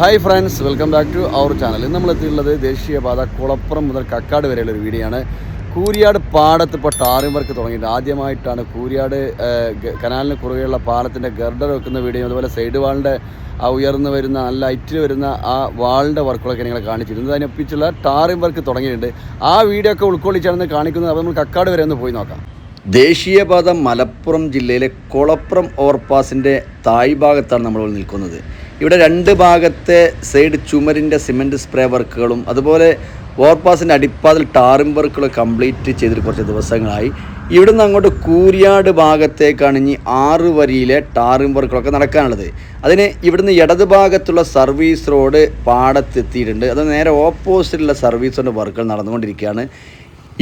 Hi friends welcome back to our channel ഇന്ന് നമ്മൾ എത്തിയിട്ടുള്ളത് ദേശീയപാത കുളപ്പുറം മുതൽ കക്കാട് വരെയുള്ള ഒരു വീഡിയോ ആണ് കൂരിയാട് പാടത്ത് ഇപ്പോൾ ടാറിംഗ് വർക്ക് തുടങ്ങിയിട്ട് ആദ്യമായിട്ടാണ് കൂരിയാട് കനാലിന് കുറുകെയുള്ള പാലത്തിന്റെ ഗർഡർ വെക്കുന്ന വീഡിയോ അതുപോലെ സൈഡ് വാളിന്റെ ആ ഉയർന്നു വരുന്ന നല്ല ഹൈറ്റിൽ വരുന്ന ആ വാളിന്റെ വർക്കുകളൊക്കെ നിങ്ങളെ കാണിച്ചിരുന്നത് അതിനൊപ്പിച്ചുള്ള ടാറിംഗ് വർക്ക് തുടങ്ങിയിട്ടുണ്ട്. ആ വീഡിയോ ഒക്കെ ഉൾക്കൊള്ളിച്ചാണ് കാണിക്കുന്നത്. അപ്പോൾ നമ്മൾ കക്കാട് വരെ ഒന്ന് പോയി നോക്കാം. ദേശീയപാത മലപ്പുറം ജില്ലയിലെ കുളപ്പുറം ഓവർപാസിന്റെ തായ് ഭാഗത്താണ് നമ്മൾ നിൽക്കുന്നത്. ഇവിടെ രണ്ട് ഭാഗത്തെ സൈഡ് ചുമരിന്റെ സിമെന്റ് സ്പ്രേ വർക്കുകളും അതുപോലെ ഓവർപാസിന്റെ അടിപ്പാതിൽ ടാറിംഗ് വർക്കുകൾ കംപ്ലീറ്റ് ചെയ്തിട്ട് കുറച്ച് ദിവസങ്ങളായി. ഇവിടെ നിന്ന് അങ്ങോട്ട് കൂരിയാട് ഭാഗത്തേക്കാണ് ഇനി ആറ് വരിയിലെ ടാറിംഗ് വർക്കുകളൊക്കെ നടക്കാനുള്ളത്. അതിന് ഇവിടുന്ന് ഇടത് ഭാഗത്തുള്ള സർവീസ് റോഡ് പാടത്തെത്തിയിട്ടുണ്ട് അത് നേരെ ഓപ്പോസിറ്റുള്ള സർവീസ് റോഡ് വർക്കുകൾ നടന്നുകൊണ്ടിരിക്കുകയാണ്.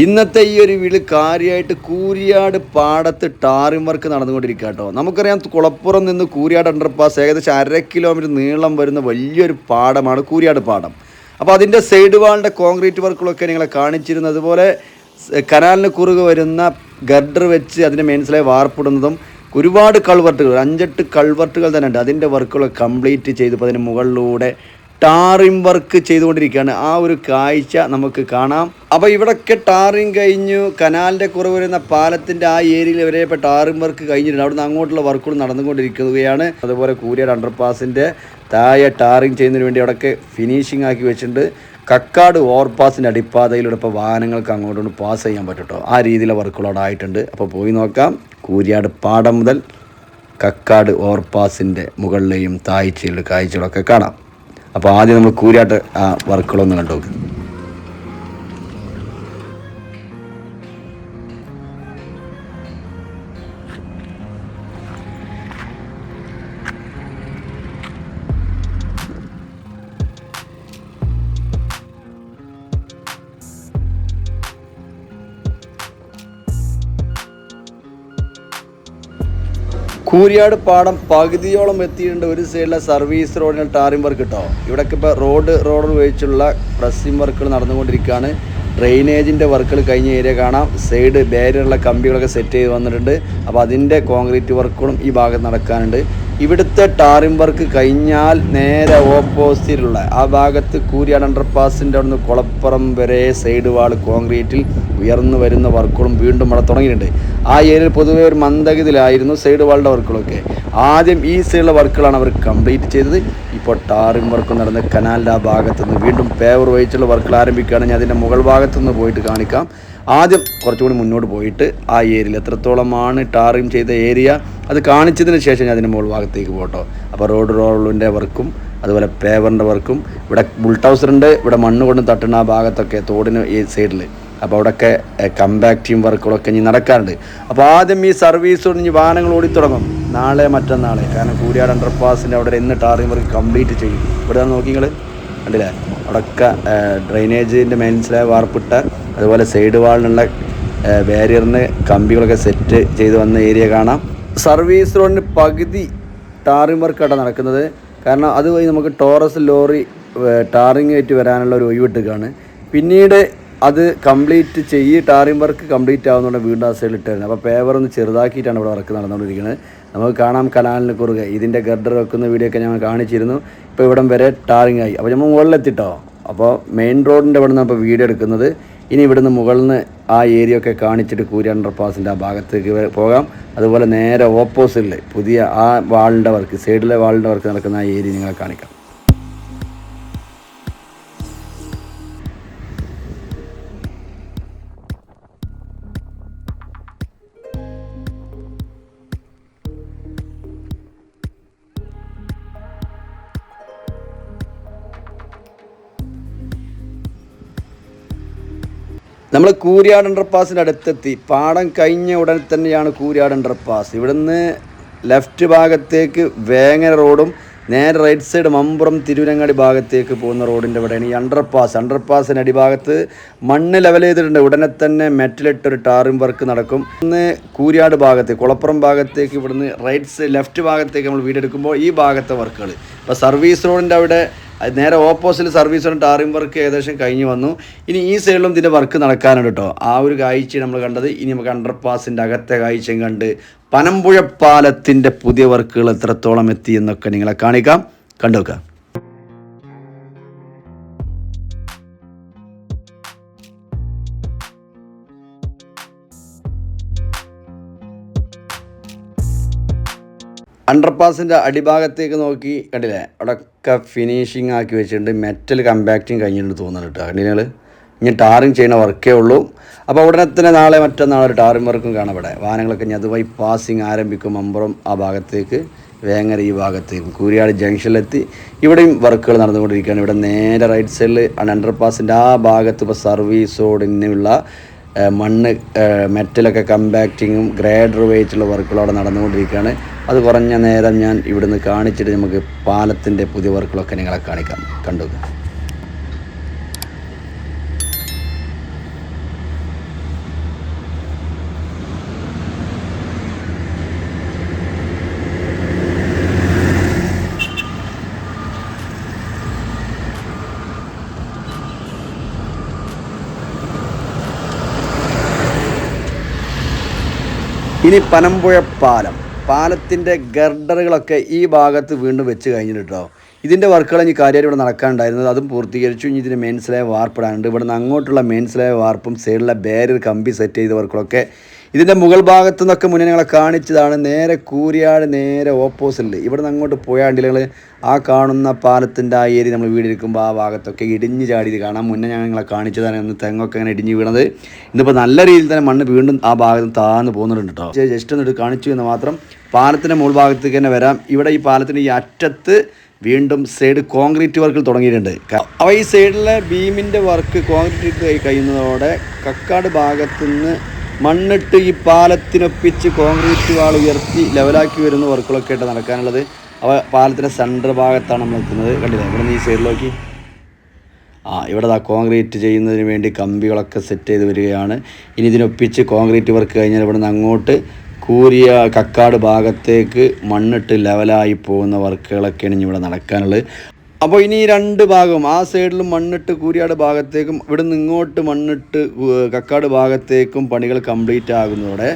ഇന്നത്തെ ഈ ഒരു വീട് കാര്യമായിട്ട് കൂരിയാട് പാടത്ത് ടാറിംഗ് വർക്ക് നടന്നുകൊണ്ടിരിക്കുക കേട്ടോ നമുക്കറിയാം കുളപ്പുറം നിന്ന് കൂരിയാട് അണ്ടർപാസ് ഏകദേശം അര കിലോമീറ്റർ നീളം വരുന്ന വലിയൊരു പാടമാണ് കൂരിയാട് പാടം. അപ്പോൾ അതിന്റെ സൈഡ് വാളിന്റെ കോൺക്രീറ്റ് വർക്കുകളൊക്കെ നിങ്ങളെ കാണിച്ചിരുന്നത് അതുപോലെ കനാലിന് കുറുകെ വരുന്ന ഗർഡർ വെച്ച് അതിന്റെ മെയിൻസിലായി വാർപ്പിടുന്നതും ഒരുപാട് കൾവർട്ടുകൾ അഞ്ചെട്ട് കൾവർട്ടുകൾ തന്നെ ഉണ്ട്. അതിന്റെ വർക്കുകൾ കംപ്ലീറ്റ് ചെയ്തപ്പോൾ അതിന് മുകളിലൂടെ ടാറിംഗ് വർക്ക് ചെയ്തുകൊണ്ടിരിക്കുകയാണ്. ആ ഒരു കാഴ്ച നമുക്ക് കാണാം. അപ്പോൾ ഇവിടൊക്കെ ടാറിങ് കഴിഞ്ഞു. കനാലിന്റെ കുറവ് വരുന്ന പാലത്തിന്റെ ആ ഏരിയയിൽ വരെ ഇപ്പോൾ ടാറിങ് വർക്ക് കഴിഞ്ഞിട്ടുണ്ട്. അവിടുന്ന് അങ്ങോട്ടുള്ള വർക്കുകൾ നടന്നുകൊണ്ടിരിക്കുകയാണ്. അതുപോലെ കൂരിയാട് അണ്ടർപാസിന്റെ താഴെ ടാറിങ് ചെയ്യുന്നതിന് വേണ്ടി അവിടെയൊക്കെ ഫിനിഷിംഗ് ആക്കി വെച്ചിട്ടുണ്ട്. കക്കാട് ഓവർപാസിന്റെ അടിപ്പാതയിലൂടെ ഇപ്പോൾ വാഹനങ്ങൾക്ക് അങ്ങോട്ടും പാസ് ചെയ്യാൻ പറ്റും ആ രീതിയിലെ വർക്കുകൾ അവിടെ ആയിട്ടുണ്ട്. അപ്പോൾ പോയി നോക്കാം. കൂരിയാട് പാടം മുതൽ കക്കാട് ഓവർപാസിന്റെ മുകളിലെയും താഴ്ചയിലുള്ള കാഴ്ചകളൊക്കെ കാണാം. അപ്പോൾ ആദ്യം നമ്മൾ കൂരിയാട്ട് ആ വർക്കുകളൊന്ന് കണ്ടു കൂരിയാട് പാടം പകുതിയോളം എത്തിയിട്ടുണ്ട് ഒരു സൈഡിലെ സർവീസ് റോഡിന് ടാറിംഗ് വർക്ക് കിട്ടോ. ഇവിടെയൊക്കെ ഇപ്പോൾ റോഡ് റോഡ് ഉപയോഗിച്ചുള്ള പ്രസ്സിംഗ് വർക്കുകൾ നടന്നുകൊണ്ടിരിക്കുകയാണ്. ഡ്രെയിനേജിന്റെ വർക്കുകൾ കഴിഞ്ഞ ഏരിയ കാണാം. സൈഡ് ബാരിയറുള്ള കമ്പികളൊക്കെ സെറ്റ് ചെയ്ത് വന്നിട്ടുണ്ട്. അപ്പോൾ അതിന്റെ കോൺക്രീറ്റ് വർക്കുകളും ഈ ഭാഗത്ത് നടക്കാനുണ്ട്. ഇവിടുത്തെ ടാറിംഗ് വർക്ക് കഴിഞ്ഞാൽ നേരെ ഓപ്പോസിറ്റിലുള്ള ആ ഭാഗത്ത് കൂരിയാട് അണ്ടർപാസിന്റെ അവിടുന്ന് കുളപ്പുറം വരെ സൈഡ് വാൾ കോൺക്രീറ്റിൽ ഉയർന്നു വരുന്ന വർക്കുകളും വീണ്ടും അവിടെ തുടങ്ങിയിട്ടുണ്ട്. ആ ഏരിയയിൽ പൊതുവെ ഒരു മന്ദഗതിയിലായിരുന്നു സൈഡ് വാളിന്റെ വർക്കുകളൊക്കെ. ആദ്യം ഈ സൈഡിലെ വർക്കുകളാണ് അവർ കംപ്ലീറ്റ് ചെയ്തത്. ഇപ്പോൾ ടാറിംഗ് വർക്ക് നടന്ന് കനാലിന്റെ ആ ഭാഗത്തു നിന്ന് വീണ്ടും പേവർ വഹിച്ചുള്ള വർക്കുകൾ ആരംഭിക്കുകയാണെങ്കിൽ അതിന്റെ മുകൾ ഭാഗത്തു നിന്ന് പോയിട്ട് കാണിക്കാം. ആദ്യം കുറച്ചുകൂടി മുന്നോട്ട് പോയിട്ട് ആ ഏരിയയിൽ എത്രത്തോളമാണ് ടാറിംഗ് ചെയ്ത ഏരിയ അത് കാണിച്ചതിന് ശേഷം ഞാൻ അതിന്റെ മുകൾ ഭാഗത്തേക്ക് പോട്ടോ അപ്പോൾ റോഡ് റോളിന്റെ വർക്കും അതുപോലെ പേവറിന്റെ വർക്കും ഇവിടെ ബുൾട്ടൗസറുണ്ട് ഇവിടെ മണ്ണ് കൊണ്ട് തട്ടുന്ന ആ ഭാഗത്തൊക്കെ തോടിന് ഈ സൈഡിൽ. അപ്പോൾ അവിടെയൊക്കെ ടീം വർക്കുകളൊക്കെ ഇനി നടക്കാറുണ്ട്. അപ്പോൾ ആദ്യം ഈ സർവീസ് കൊണ്ട് ഇനി വാഹനങ്ങൾ ഓടിത്തുടങ്ങും. നാളെ മറ്റന്നാളെ. കാരണം കൂരിയാട് അണ്ടർപാസിന്റെ അവിടെ ഇന്ന് ടാറിംഗ് വർക്ക് കംപ്ലീറ്റ് ചെയ്യും. ഇവിടെ നോക്കി നിങ്ങൾ കണ്ടില്ലേ? അവിടെയൊക്കെ ഡ്രെയിനേജിന്റെ മെയിൻസിലെ വാർപ്പിട്ട അതുപോലെ സൈഡ് വാളിനുള്ള ബാരിയറിന് കമ്പികളൊക്കെ സെറ്റ് ചെയ്ത് വന്ന ഏരിയ കാണാം. സർവീസ് റോഡിന് പകുതി ടാറിംഗ് വർക്കാണ് നടക്കുന്നത്. കാരണം അതുവഴി നമുക്ക് ടോറസ് ലോറി ടാറിംഗ് ആയിട്ട് വരാനുള്ള ഒരു ഒഴിവിട്ടുകയാണ് പിന്നീട് അത് കംപ്ലീറ്റ് ചെയ്യ് ടാറിംഗ് വർക്ക് കംപ്ലീറ്റ് ആവുന്നതുകൊണ്ട് വീണ്ടും ആ സൈഡിൽ ഇട്ടായിരുന്നു അപ്പോൾ പേവർ ഒന്ന് ചെറുതാക്കിയിട്ടാണ് ഇവിടെ വർക്ക് നടന്നുകൊണ്ടിരിക്കുന്നത് നമുക്ക് കാണാം കനാലിന് കുറുകെ. ഇതിന്റെ ഗർഡർ വെക്കുന്ന വീഡിയോ ഒക്കെ ഞങ്ങൾ കാണിച്ചിരുന്നു. ഇപ്പോൾ ഇവിടം വരെ ടാറിംഗ് ആയി. അപ്പോൾ നമ്മൾ മുകളിലെത്തിട്ടോ? അപ്പോൾ മെയിൻ റോഡിന്റെ ഇവിടെ നിന്ന് വീഡിയോ എടുക്കുന്നത്. ഇനി ഇവിടുന്ന് മുകളിൽ നിന്ന് ആ ഏരിയ ഒക്കെ കാണിച്ചിട്ട് കൂരി അണ്ടർ പാസിന്റെ ആ ഭാഗത്തേക്ക് പോകാം. അതുപോലെ നേരെ ഓപ്പോസിറ്റിൽ പുതിയ ആ വാളിന്റെ വർക്ക് സൈഡിലെ വാളിന്റെ വർക്ക് നടക്കുന്ന ആ ഏരിയ നിങ്ങളെ കാണിക്കാം. നമ്മൾ കൂരിയാട് അണ്ടർപാസിന്റെ അടുത്തെത്തി. പാടം കഴിഞ്ഞ ഉടൻ തന്നെയാണ് കൂരിയാട് അണ്ടർപാസ് ഇവിടുന്ന് ലെഫ്റ്റ് ഭാഗത്തേക്ക് വേങ്ങര റോഡും നേരെ റൈറ്റ് സൈഡ് മമ്പുറം തിരുവനങ്ങാടി ഭാഗത്തേക്ക് പോകുന്ന റോഡിന്റെ ഇവിടെയാണ് ഈ അണ്ടർപാസ് അണ്ടർപാസിന്റെ അടിഭാഗത്ത് മണ്ണ് ലെവൽ ചെയ്തിട്ടുണ്ട്. ഉടനെ തന്നെ മെറ്റലിട്ടൊരു ടാറിംഗ് വർക്ക് നടക്കും. ഇന്ന് കൂരിയാട് ഭാഗത്ത് കുളപ്പുറം ഭാഗത്തേക്ക് ഇവിടുന്ന് റൈറ്റ് സൈഡ് ലെഫ്റ്റ് ഭാഗത്തേക്ക് നമ്മൾ വീടെടുക്കുമ്പോൾ ഈ ഭാഗത്തെ വർക്കുകൾ ഇപ്പോൾ സർവീസ് റോഡിന്റെ അവിടെ നേരെ ഓപ്പോസിറ്റ് സർവീസ് ടാറിംഗ് വർക്ക് ഏകദേശം കഴിഞ്ഞ് വന്നു. ഇനി ഈ സൈഡിലും ഇതിന്റെ വർക്ക് നടക്കാനുണ്ട് കേട്ടോ ആ ഒരു കാഴ്ച നമ്മൾ കണ്ടത്. ഇനി നമുക്ക് അണ്ടർപാസിന്റെ അകത്തെ കാഴ്ചയും കണ്ട് പനമ്പുഴ പാലത്തിന്റെ പുതിയ വർക്കുകൾ എത്രത്തോളം എത്തി എന്നൊക്കെ നിങ്ങളെ കാണിക്കാം. കണ്ടു വെക്കാം അണ്ടർപാസിന്റെ അടിഭാഗത്തേക്ക് നോക്കി കണ്ടില്ലേ? അവിടെയൊക്കെ ഫിനിഷിങ് ആക്കി വെച്ചിട്ടുണ്ട്. മെറ്റൽ കമ്പാക്റ്റിങ് കഴിഞ്ഞിട്ടുണ്ട് തോന്നുന്നുണ്ട് കേട്ടോ. ഇനി ടാറിങ് ചെയ്യുന്ന വർക്കേ ഉള്ളൂ. അപ്പോൾ ഉടനെ തന്നെ നാളെ മറ്റന്നാൾ ഒരു ടാറിങ് വർക്കും കാണാം ഇവിടെ. വാഹനങ്ങളൊക്കെ ഞാൻ അതുവഴി പാസിങ് ആരംഭിക്കും മമ്പുറം ആ ഭാഗത്തേക്ക്. വേങ്ങര ഈ ഭാഗത്തേക്കും. കൂരിയാട് ജംഗ്ഷനിലെത്തി ഇവിടെയും വർക്കുകൾ നടന്നുകൊണ്ടിരിക്കുകയാണ്. ഇവിടെ നേരെ റൈറ്റ് സൈഡിൽ അണ്ടർപാസിന്റെ ആ ഭാഗത്ത് ഇപ്പോൾ സർവീസ് റോഡിനുള്ള ഏഹ് മണ്ണ് മെറ്റലൊക്കെ കമ്പാക്റ്റിങ്ങും ഗ്രേഡർ വെച്ചിട്ടുള്ള വർക്കുകൾ അവിടെ നടന്നുകൊണ്ടിരിക്കുകയാണ്. അത് കുറഞ്ഞ നേരം ഞാൻ ഇവിടുന്ന് കാണിച്ചിട്ട് നമുക്ക് പാലത്തിന്റെ പുതിയ വർക്കുകളൊക്കെ നിങ്ങളെ കാണിക്കാം. കണ്ടു ഇനി പനമ്പുഴ പാലം. പാലത്തിന്റെ ഗർഡറുകളൊക്കെ ഈ ഭാഗത്ത് വീണ്ടും വെച്ച് കഴിഞ്ഞിട്ട് ഇതിന്റെ വർക്കുകൾ ഇനി കാര്യമായിട്ട് ഇവിടെ നടക്കാനുണ്ടായിരുന്നത് അതും പൂർത്തീകരിച്ചു. ഇനി ഇതിന്റെ മെയിൻ സ്ലാബ് വാർപ്പിടാനുണ്ട്. ഇവിടുന്ന് അങ്ങോട്ടുള്ള മെയിൻ സ്ലാബ് വാർപ്പും സൈഡിലെ ബാരിയർ കമ്പി സെറ്റ് ചെയ്ത വർക്കുകളൊക്കെ ഇതിന്റെ മുകൾ ഭാഗത്തു നിന്നൊക്കെ മുന്നേ ഞങ്ങളെ കാണിച്ചതാണ്. നേരെ കൂരിയാട് നേരെ ഓപ്പോസിറ്റിൽ ഇവിടെ നിന്ന് അങ്ങോട്ട് പോയാണ്ടികൾ ആ കാണുന്ന പാലത്തിന്റെ ആ ഏരി നമ്മൾ വീടിരിക്കുമ്പോൾ ആ ഭാഗത്തൊക്കെ ഇടിഞ്ഞ് ചാടിയത് കാണാം മുന്നേ ഞാൻ നിങ്ങളെ കാണിച്ചതാണ്. ഒന്ന് തെങ്ങൊക്കെ അങ്ങനെ ഇടിഞ്ഞ് വീണത്. ഇന്നിപ്പോൾ നല്ല രീതിയിൽ തന്നെ മണ്ണ് വീണ്ടും ആ ഭാഗത്ത് താന്ന് പോകുന്നുണ്ട് കേട്ടോ ജസ്റ്റ് ഒന്നിട്ട് കാണിച്ചു എന്ന് മാത്രം പാലത്തിന്റെ മുകൾ ഭാഗത്തേക്ക് തന്നെ വരാം. ഇവിടെ ഈ പാലത്തിന്റെ ഈ അറ്റത്ത് വീണ്ടും സൈഡ് കോൺക്രീറ്റ് വർക്കിൽ തുടങ്ങിയിട്ടുണ്ട്. അപ്പോൾ ഈ സൈഡിലെ ബീമിന്റെ വർക്ക് കോൺക്രീറ്റ് കഴിയുന്നതോടെ കക്കാട് ഭാഗത്തുനിന്ന് മണ്ണിട്ട് ഈ പാലത്തിനൊപ്പിച്ച് കോൺക്രീറ്റ് വാൾ ഉയർത്തി ലെവലാക്കി വരുന്ന വർക്കുകളൊക്കെ ആയിട്ട് നടക്കാനുള്ളത്. അവ പാലത്തിന്റെ സെന്റർ ഭാഗത്താണ് നമ്മൾ നിൽക്കുന്നത്. കണ്ടില്ലേ? ഇവിടെ ഈ സൈഡിലേക്ക് ആ ഇവിടെ ആ കോൺക്രീറ്റ് ചെയ്യുന്നതിന് വേണ്ടി കമ്പികളൊക്കെ സെറ്റ് ചെയ്ത് വരികയാണ്. ഇനി ഇതിനൊപ്പിച്ച് കോൺക്രീറ്റ് വർക്ക് കഴിഞ്ഞാൽ ഇവിടെ നിന്ന് അങ്ങോട്ട് കൂരിയ കക്കാട് ഭാഗത്തേക്ക് മണ്ണിട്ട് ലെവലായി പോകുന്ന വർക്കുകളൊക്കെയാണ് ഇനി ഇവിടെ നടക്കാനുള്ളത്. അപ്പോൾ ഇനി രണ്ട് ഭാഗം ആ സൈഡിലും മണ്ണിട്ട് കൂരിയാട് ഭാഗത്തേക്കും ഇവിടെ നിന്ന് ഇങ്ങോട്ട് മണ്ണിട്ട് കക്കാട് ഭാഗത്തേക്കും പണികൾ കംപ്ലീറ്റ് ആകുന്നതോടെ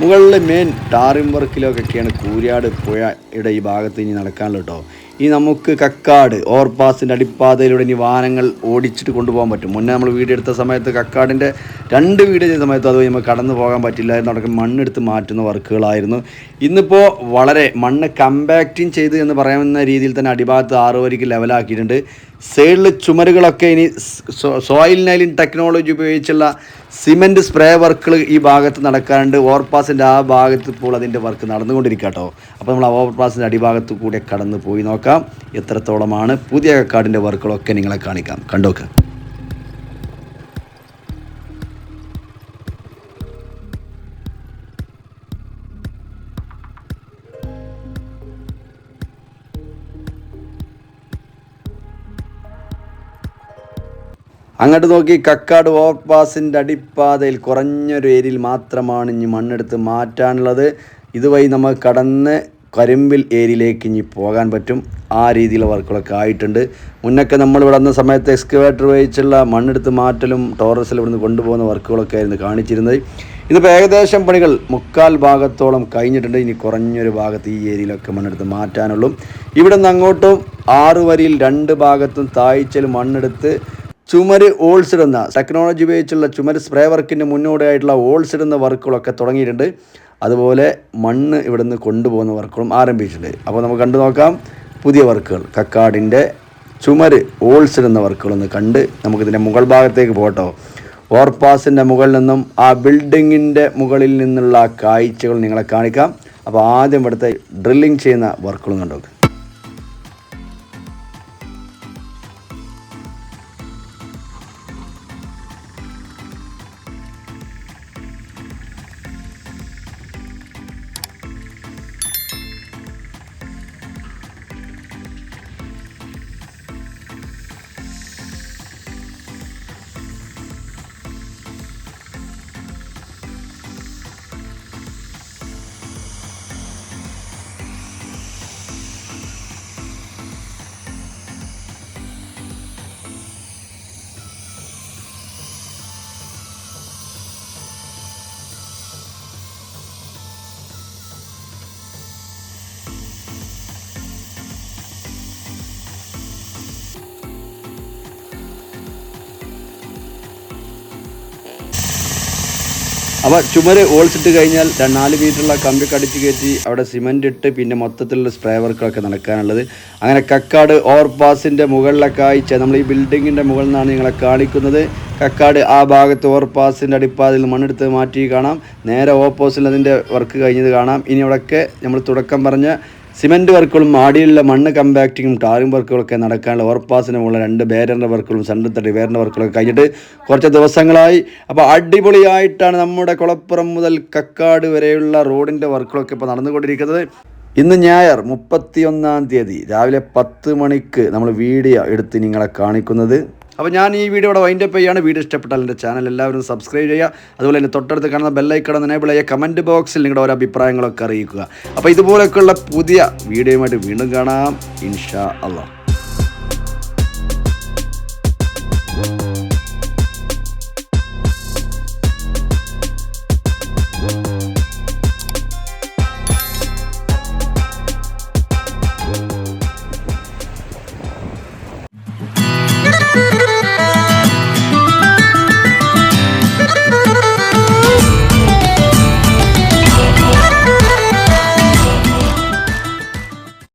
മുകളിലെ മെയിൻ ടാറിംഗ് വർക്കിലൊക്കെയാണ് കൂരിയാട് പുഴയുടെ ഈ ഭാഗത്ത് ഇനി നടക്കാനുള്ളത് കേട്ടോ. ഇനി നമുക്ക് കക്കാട് ഓവർപാസിന്റെ അടിപ്പാതയിലൂടെ ഇനി വാഹനങ്ങൾ ഓടിച്ചിട്ട് കൊണ്ടുപോകാൻ പറ്റും. മുന്നേ നമ്മൾ വീഡിയോ എടുത്ത സമയത്ത് കക്കാടിന്റെ രണ്ട് വീഡിയോ ചെയ്ത സമയത്ത് അതുവഴി നമുക്ക് കടന്നു പോകാൻ പറ്റില്ലായിരുന്നു. അവിടെ മണ്ണെടുത്ത് മാറ്റുന്ന വർക്കുകളായിരുന്നു. ഇന്നിപ്പോൾ വളരെ മണ്ണ് കമ്പാക്റ്റിങ് ചെയ്ത് എന്ന് പറയുന്ന രീതിയിൽ തന്നെ അടിഭാഗത്ത് ആറ് വരിക്ക് ലെവലാക്കിയിട്ടുണ്ട് സൈഡിൽ ചുമരുകളൊക്കെ ഇനി സോയിൽ നൈലിൻ ടെക്നോളജി ഉപയോഗിച്ചുള്ള സിമെന്റ് സ്പ്രേ വർക്കുകൾ ഈ ഭാഗത്ത് നടക്കാറുണ്ട്. ഓവർപാസിന്റെ ആ ഭാഗത്ത് ഇപ്പോൾ അതിന്റെ വർക്ക് നടന്നുകൊണ്ടിരിക്കുക കേട്ടോ അപ്പോൾ നമ്മൾ ആ ഓവർപാസിന്റെ അടിഭാഗത്ത് കൂടെ കടന്ന് പോയി നോക്കാം. എത്രത്തോളമാണ് പുതിയ കാടിന്റെ വർക്കുകളൊക്കെ നിങ്ങളെ കാണിക്കാം. കണ്ടോക്ക്. അങ്ങോട്ട് നോക്കി കക്കാട് ഓവർപാസിന്റെ അടിപ്പാതയിൽ കുറഞ്ഞൊരു ഏരിയയിൽ മാത്രമാണ് ഇനി മണ്ണെടുത്ത് മാറ്റാനുള്ളത്. ഇതുവഴി നമ്മൾ കടന്ന് കരിമ്പിൽ ഏരിയയിലേക്ക് ഇനി പോകാൻ പറ്റും. ആ രീതിയിലുള്ള വർക്കുകളൊക്കെ ആയിട്ടുണ്ട്. മുന്നൊക്കെ നമ്മൾ ഇവിടെ വന്ന സമയത്ത് എക്സ്കവേറ്റർ ഉപയോഗിച്ചുള്ള മണ്ണെടുത്ത് മാറ്റലും ടോറസിൽ ഇവിടുന്ന് കൊണ്ടുപോകുന്ന വർക്കുകളൊക്കെ ആയിരുന്നു കാണിച്ചിരുന്നത്. ഇതിപ്പോൾ ഏകദേശം പണികൾ മുക്കാൽ ഭാഗത്തോളം കഴിഞ്ഞിട്ടുണ്ട്. ഇനി കുറഞ്ഞൊരു ഭാഗത്ത് ഈ ഏരിയയിലൊക്കെ മണ്ണെടുത്ത് മാറ്റാനുള്ളൂ. ഇവിടെ നിന്ന് അങ്ങോട്ടും ആറ് വരിയിൽ രണ്ട് ഭാഗത്തും താഴ്ചയിൽ മണ്ണെടുത്ത് ചുമര് ഓൾസ് ഇടുന്ന ടെക്നോളജി ഉപയോഗിച്ചുള്ള ചുമര് സ്പ്രേ വർക്കിന്റെ മുന്നോടിയായിട്ടുള്ള ഓൾസ് ഇടുന്ന വർക്കുകളൊക്കെ തുടങ്ങിയിട്ടുണ്ട്. അതുപോലെ മണ്ണ് ഇവിടുന്ന് കൊണ്ടുപോകുന്ന വർക്കുകളും ആരംഭിച്ചിട്ടുണ്ട്. അപ്പോൾ നമുക്ക് കണ്ടു നോക്കാം. പുതിയ വർക്കുകൾ. കക്കാടിന്റെ ചുമര് ഓൾസ് ഇടുന്ന വർക്കുകളൊന്ന് കണ്ട് നമുക്കിതിന്റെ മുകൾ ഭാഗത്തേക്ക് പോട്ടോ ഓവർപാസിന്റെ മുകളിൽ നിന്നും ആ ബിൽഡിങ്ങിന്റെ മുകളിൽ നിന്നുള്ള കാഴ്ചകൾ നിങ്ങളെ കാണിക്കാം. അപ്പോൾ ആദ്യം ഇവിടുത്തെ ഡ്രില്ലിങ് ചെയ്യുന്ന വർക്കുകളും കണ്ടു അപ്പോൾ ചുമര് ഓൾസിട്ട് കഴിഞ്ഞാൽ നാല് മീറ്ററുള്ള കമ്പി കടിച്ച് കയറ്റി അവിടെ സിമന്റ് ഇട്ട് പിന്നെ മൊത്തത്തിലുള്ള സ്പ്രേ വർക്കുകളൊക്കെ നടക്കാനുള്ളത്. അങ്ങനെ കക്കാട് ഓവർപാസിന്റെ മുകളിലൊക്കെ അയച്ച നമ്മൾ ഈ ബിൽഡിങ്ങിന്റെ മുകളിൽ നിന്നാണ് നിങ്ങളെ കാണിക്കുന്നത്. കക്കാട് ആ ഭാഗത്ത് ഓവർപാസിന്റെ അടിപ്പാതിൽ മണ്ണെടുത്ത് മാറ്റി കാണാം. നേരെ ഓപ്പോസിൽ അതിന്റെ വർക്ക് കഴിഞ്ഞത് കാണാം. ഇനി അവിടെയൊക്കെ നമ്മൾ തുടക്കം പറഞ്ഞ സിമന്റ് വർക്കുകളും ആടിയുള്ള മണ്ണ് കമ്പാക്റ്റിങ്ങും ടാറിംഗ് വർക്കുകളൊക്കെ നടക്കാനുള്ള ഓർപ്പാസിനുമുള്ള രണ്ട് ബേരന്റെ വർക്കുകളും സെന്റർ റിവേറിന്റെ വർക്കുകളൊക്കെ കഴിഞ്ഞിട്ട് കുറച്ച് ദിവസങ്ങളായി. അപ്പോൾ അടിപൊളിയായിട്ടാണ് നമ്മുടെ കുളപ്പുറം മുതൽ കക്കാട് വരെയുള്ള റോഡിന്റെ വർക്കുകളൊക്കെ ഇപ്പോൾ നടന്നുകൊണ്ടിരിക്കുന്നത്. ഇന്ന് ഞായർ മുപ്പത്തിയൊന്നാം തീയതി രാവിലെ പത്ത് മണിക്ക് നമ്മൾ വീഡിയോ എടുത്ത് നിങ്ങളെ കാണിക്കുന്നത്. അപ്പോൾ ഞാൻ ഈ വീഡിയോ ഇവിടെ വൈൻഡപ്പ് ചെയ്യാണ് വീഡിയോ ഇഷ്ടപ്പെട്ടാൽ എന്റെ ചാനൽ എല്ലാവരും സബ്സ്ക്രൈബ് ചെയ്യുക. അതുപോലെ തന്നെ തൊട്ടടുത്ത് കാണുന്ന ബെല്ലൈക്കണം എനേബിൾ ചെയ്യുക. കമന്റ് ബോക്സിൽ നിങ്ങളുടെ ഓരോ അഭിപ്രായങ്ങളൊക്കെ അറിയിക്കുക. അപ്പോൾ ഇതുപോലെയൊക്കെയുള്ള പുതിയ വീഡിയോയുമായിട്ട് വീണ്ടും കാണാം. ഇൻഷാ അള്ളാഹ്